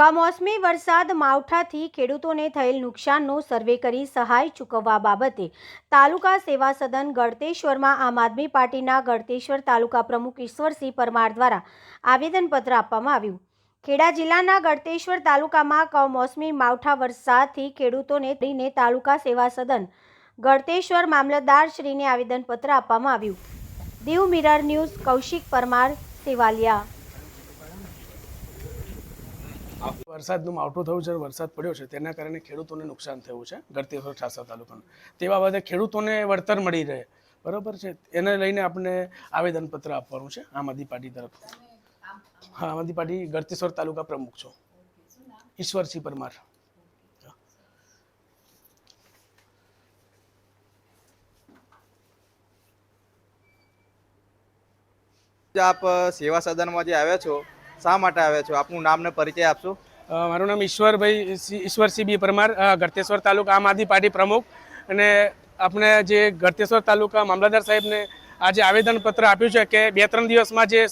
કમોસમી વરસાદ માવઠાથી ખેડૂતોને થયેલ નુકસાનનો સર્વે કરી સહાય ચૂકવવા બાબતે તાલુકા સેવા સદન ગળતેશ્વરમાં આમ આદમી પાર્ટીના ગળતેશ્વર તાલુકા પ્રમુખ ઈશ્વરસિંહ પરમાર દ્વારા આવેદનપત્ર આપવામાં આવ્યું. ખેડા જિલ્લાના ગળતેશ્વર તાલુકામાં કમોસમી માવઠા વરસાદથી ખેડૂતોને લઈને તાલુકા સેવા સદન ગળતેશ્વર મામલતદાર શ્રીને આવેદનપત્ર આપવામાં આવ્યું. Diu mirror news Kaushik Parmar, Sevaliya. વરસાદનું માવઠું થયું છે, વરસાદ પડ્યો છે, તેના કારણે ખેડૂતોને નુકસાન થયું છે ગળતેશ્વર ઠાસા તાલુકાનું. તે બાબતે ખેડૂતોને વળતર મળી રહે. બરાબર છે? એને લઈને આપણે આવેદનપત્ર આપવાનું છે, આમ આદમી પાર્ટી તરફ. હા, આમ આદમી પાર્ટી ગળતેશ્વર તાલુકા પ્રમુખ છો. ઈશ્વરસિંહ પરમાર. આપ સેવા સદનમાં જે આવ્યા છો શા માટે આવ્યા છો? આપનું નામ ને પરિચય આપશો? મારું નામ ઈશ્વરભાઈ ઈશ્વરસિંહ બી પરમાર ગળતેશ્વર તાલુકા આમ આદમી પાર્ટી પ્રમુખ. અને આપણે જે ગળતેશ્વર તાલુકા મામલતદાર સાહેબને આજે આવેદનપત્ર આપ્યું છે કે બે ત્રણ દિવસમાં જે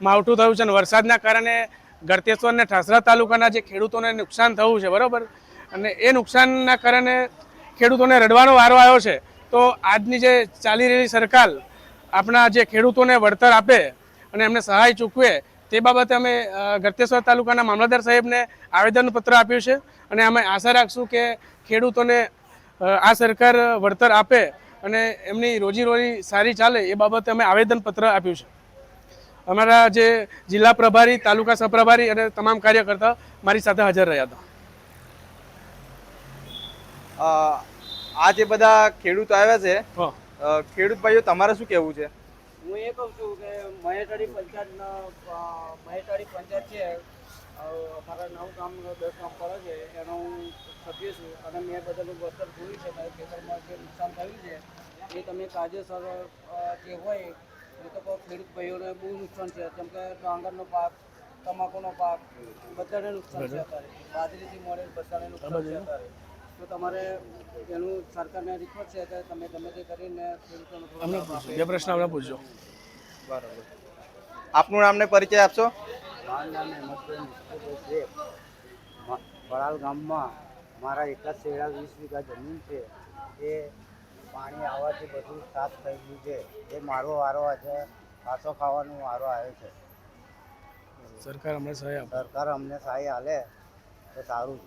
માવઠું થયું છે અને વરસાદના કારણે ગળતેશ્વર અને ઠાસરા તાલુકાના જે ખેડૂતોને નુકસાન થયું છે, બરાબર? અને એ નુકસાનના કારણે ખેડૂતોને રડવાનો વારો આવ્યો છે. તો આજની જે ચાલી રહેલી સરકાર આપણા જે ખેડૂતોને વળતર આપે અને એમને સહાય ચૂકવે તે બાબતે અમે ગરતેશ્વર તાલુકાના મામલતદાર સાહેબને આવેદનપત્ર આપ્યું છે અને અમે આશા રાખશું કે ખેડૂતોને આ સરકાર વળતર આપે અને એમની રોજીરોજી સારી ચાલે એ બાબતે અમે આવેદનપત્ર આપ્યું છે. અમારા જે જિલ્લા પ્રભારી તાલુકા સહપ્રભારી અને તમામ કાર્યકર્તા મારી સાથે હાજર રહ્યા હતા. આ જે બધા ખેડૂતો આવ્યા છે ખેડૂત ભાઈઓ તમારે શું કહેવું છે? હું એ કહું છું કે મહેસાડી પંચાયતના મહેસાડી પંચાયત છે મારા નવ કામ દસ કામ પડે છે, એનો હું સભ્ય છું અને મેં બધાનું વસ્તર જોયું છે, મારા ખેતરમાં જે નુકસાન થયું છે, એ તમે કાયદેસર જે હોય, એ તો ખેડૂત ભાઈઓને બહુ નુકસાન છે, જેમ કે ડાંગરનો પાક, તમાકુનો પાક, બધાને નુકસાન છે અત્યારે. બાજરીથી મળે બધાને નુકસાન છે અત્યારે. તો તમારે એનું સરકારને રિક્વેસ્ટ છે કે તમે ગમે તે કરીને અમને પૂછો બે પ્રશ્ન અમને પૂછજો. બરાબર. આપનું નામને પરિચય આપશો? મારું નામ હેમંતભાઈ છે. વડાલ ગામમાં મારા એક જ શેડા વીસ વીઘા જમીન છે. એ પાણી આવવાથી બધું સાફ થઈ ગયું છે. એ મારો વારો આજે પાછો ખાવાનો વારો આવ્યો છે. સરકાર અમને સહાય સરકાર અમને સહાય હાલે તો સારું